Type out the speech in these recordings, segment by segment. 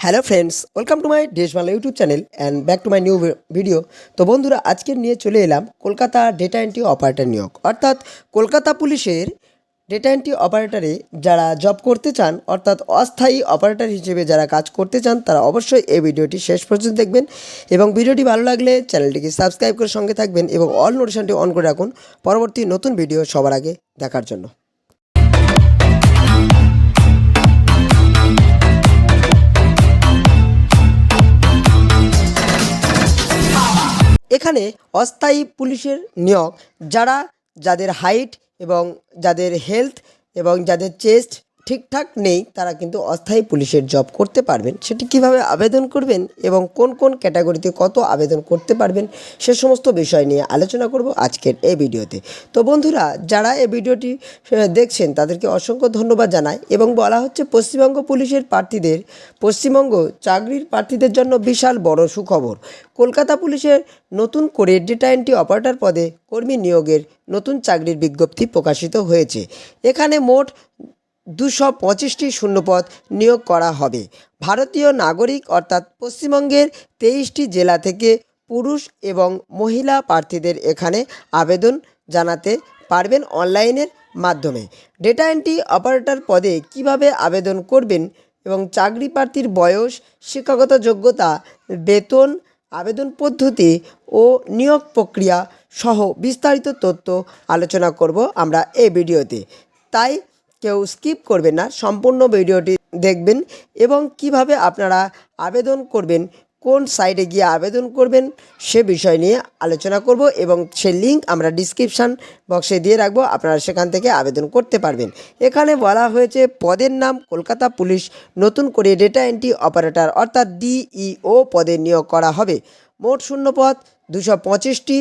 Hello friends, welcome to my দেশ Bangla YouTube channel and back to my new video. তো বন্ধুরা, আজকে নিয়ে চলে এলাম কলকাতা ডেটা এন্ট্রি অপারেটর নিয়োগ। অর্থাৎ কলকাতা পুলিশের ডেটা এন্ট্রি অপারেটরে যারা জব করতে চান, অর্থাৎ অস্থায়ী অপারেটর হিসেবে যারা কাজ করতে চান, তারা অবশ্যই এই ভিডিওটি শেষ পর্যন্ত দেখবেন এবং ভিডিওটি ভালো লাগলে চ্যানেলটিকে সাবস্ক্রাইব করে সঙ্গে থাকবেন এবং অল নোটিশনটি অন করে রাখুন পরবর্তী নতুন ভিডিও সবার আগে দেখার জন্য। এখানে অস্থায়ী পুলিশের নিয়োগ যারা যাদের হাইট এবং যাদের হেলথ এবং যাদের চেস্ট ঠিকঠাক নেই, তারা কিন্তু অস্থায়ী পুলিশের জব করতে পারবেন। সেটি কীভাবে আবেদন করবেন এবং কোন কোন ক্যাটাগরিতে কত আবেদন করতে পারবেন, সে সমস্ত বিষয় নিয়ে আলোচনা করব আজকের এই ভিডিওতে। তো বন্ধুরা, যারা এই ভিডিওটি দেখছেন, তাদেরকে অসংখ্য ধন্যবাদ জানাই এবং বলা হচ্ছে পশ্চিমবঙ্গ পুলিশের প্রার্থীদের, পশ্চিমবঙ্গ চাকরির প্রার্থীদের জন্য বিশাল বড় সুখবর। কলকাতা পুলিশের নতুন করে ডেটা এন্ট্রি অপারেটর পদে কর্মী নিয়োগের নতুন চাকরির বিজ্ঞপ্তি প্রকাশিত হয়েছে। এখানে মোট দুশো পঁচিশটি শূন্যপদ নিয়োগ করা হবে। ভারতীয় নাগরিক অর্থাৎ পশ্চিমবঙ্গের তেইশটি জেলা থেকে পুরুষ এবং মহিলা প্রার্থীদের এখানে আবেদন জানাতে পারবেন অনলাইনের মাধ্যমে। ডেটা এন্ট্রি অপারেটর পদে কীভাবে আবেদন করবেন এবং চাকরি প্রার্থীর বয়স, শিক্ষাগত যোগ্যতা, বেতন, আবেদন পদ্ধতি ও নিয়োগ প্রক্রিয়া সহ বিস্তারিত তথ্য আলোচনা করব আমরা এই ভিডিওতে। তাই কেউ স্কিপ করবেন না, সম্পূর্ণ ভিডিওটি দেখবেন এবং কীভাবে আপনারা আবেদন করবেন, কোন সাইটে গিয়ে আবেদন করবেন সে বিষয় নিয়ে আলোচনা করব এবং সে লিঙ্ক আমরা ডিসক্রিপশান বক্সে দিয়ে রাখব, আপনারা সেখান থেকে আবেদন করতে পারবেন। এখানে বলা হয়েছে পদের নাম, কলকাতা পুলিশ, নতুন করে ডেটা এন্ট্রি অপারেটর অর্থাৎ ডিইও পদে নিয়োগ করা হবে। মোট শূন্য পদ, দুশো পঁচিশটি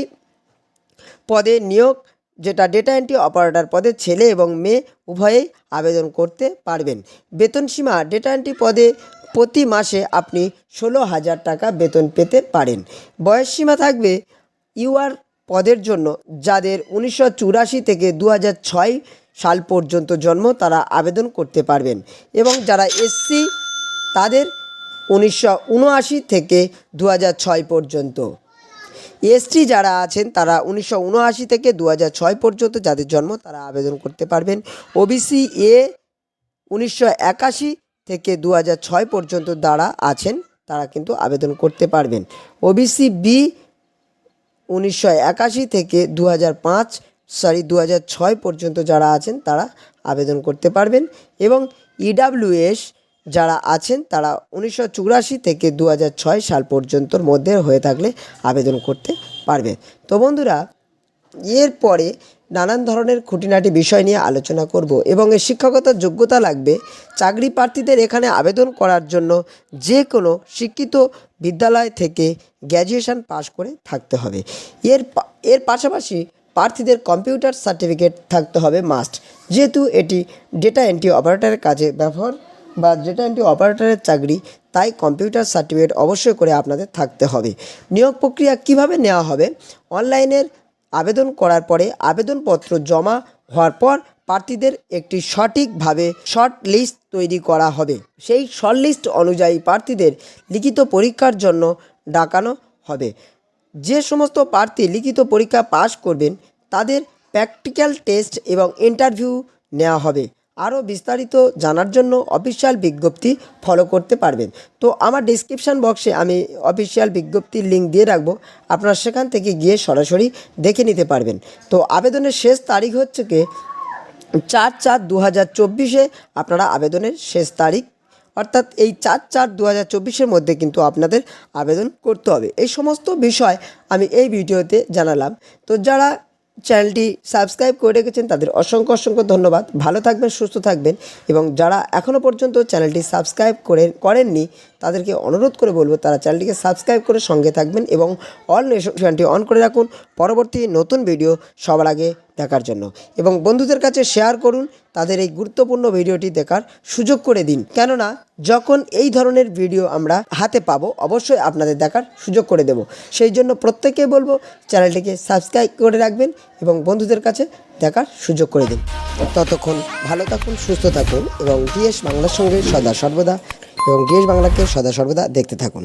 পদে নিয়োগ যেটা ডেটা এন্ট্রি অপারেটর পদে ছেলে এবং মেয়ে উভয়েই আবেদন করতে পারবেন। বেতন সীমা ডেটা এন্ট্রি পদে প্রতি মাসে আপনি ষোলো হাজার টাকা বেতন পেতে পারেন। বয়স সীমা থাকবে ইউআর পদের জন্য, যাদের উনিশশো চুরাশি থেকে দু সাল পর্যন্ত জন্ম তারা আবেদন করতে পারবেন এবং যারা এসসি তাদের উনিশশো উনআশি থেকে দু পর্যন্ত। এসটি যারা আছেন, তারা উনিশশো উনআশি থেকে দু পর্যন্ত যাদের জন্ম, তারা আবেদন করতে পারবেন। ওবিসি এ উনিশশো একাশি থেকে দু পর্যন্ত যারা আছেন, তারা কিন্তু আবেদন করতে পারবেন। ওবিসি বি উনিশশো একাশি থেকে দু সরি দু পর্যন্ত যারা আছেন, তারা আবেদন করতে পারবেন। এবং ইডাব্লিউএস যারা আছেন, তারা উনিশশো চুরাশি থেকে দু সাল পর্যন্তর মধ্যে হয়ে থাকলে আবেদন করতে পারবে। তো বন্ধুরা এরপরে নানান ধরনের খুঁটিনাটি বিষয় নিয়ে আলোচনা করব এবং এর শিক্ষাগত যোগ্যতা লাগবে চাকরি প্রার্থীদের এখানে আবেদন করার জন্য যে কোনো শিক্ষিত বিদ্যালয় থেকে গ্র্যাজুয়েশন পাশ করে থাকতে হবে। এর এর পাশাপাশি প্রার্থীদের কম্পিউটার সার্টিফিকেট থাকতে হবে মাস্ট। যেহেতু এটি ডেটা এন্ট্রি অপারেটরের কাজে ব্যবহার বা ডেটা এন্ট্রি অপারেটরের চাকরি, তাই কম্পিউটার সার্টিফিকেট অবশ্যই করে আপনাদের থাকতে হবে। নিয়োগ প্রক্রিয়া কীভাবে নেওয়া হবে? অনলাইনের আবেদন করার পরে আবেদনপত্র জমা হওয়ার পর প্রার্থীদের একটি সঠিকভাবে শর্ট লিস্ট তৈরি করা হবে। সেই শর্ট লিস্ট অনুযায়ী প্রার্থীদের লিখিত পরীক্ষার জন্য ডাকানো হবে। যে সমস্ত প্রার্থী লিখিত পরীক্ষা পাশ করবেন, তাদের প্র্যাকটিক্যাল টেস্ট এবং ইন্টারভিউ নেওয়া হবে। আরও বিস্তারিত জানার জন্য অফিসিয়াল বিজ্ঞপ্তি ফলো করতে পারবেন। তো আমার ডিসক্রিপশান বক্সে আমি অফিসিয়াল বিজ্ঞপ্তির লিঙ্ক দিয়ে রাখব। আপনারা সেখান থেকে গিয়ে সরাসরি দেখে নিতে পারবেন। তো আবেদনের শেষ তারিখ হচ্ছে কি? চার চার দু হাজার চব্বিশে আপনারা আবেদনের শেষ তারিখ, অর্থাৎ এই চার চার দু হাজার চব্বিশের মধ্যে কিন্তু আপনাদের আবেদন করতে হবে। এই সমস্ত বিষয় আমি এই ভিডিওতে জানালাম। তো যারা চ্যানেলটি সাবস্ক্রাইব করে রেখেছেন তাদের অসংখ্য অসংখ্য ধন্যবাদ। ভালো থাকবেন, সুস্থ থাকবেন এবং যারা এখনও পর্যন্ত চ্যানেলটি সাবস্ক্রাইব করে করেননি তাদেরকে অনুরোধ করে বলব, তারা চ্যানেলটিকে সাবস্ক্রাইব করে সঙ্গে থাকবেন এবং অল নোটিফিকেশনটি অন করে রাখুন। পরবর্তী নতুন ভিডিও সবার আগে দেখার জন্য। এবং বন্ধুদের কাছে শেয়ার করুন, তাদের এই গুরুত্বপূর্ণ ভিডিওটি দেখার সুযোগ করে দিন। কেননা, যখন এই ধরনের ভিডিও আমরা হাতে পাবো, অবশ্যই আপনাদের দেখার সুযোগ করে দেব। সেই জন্য প্রত্যেকে বলব, চ্যানেলটিকে সাবস্ক্রাইব করে রাখবেন এবং বন্ধুদের কাছে দেখার সুযোগ করে দিন। ততক্ষণ ভালো থাকুন, সুস্থ থাকুন এবং ডিএস বাংলার সঙ্গে সদা সর্বদা এবং দেশ বাংলাকে সদা সর্বদা দেখতে থাকুন।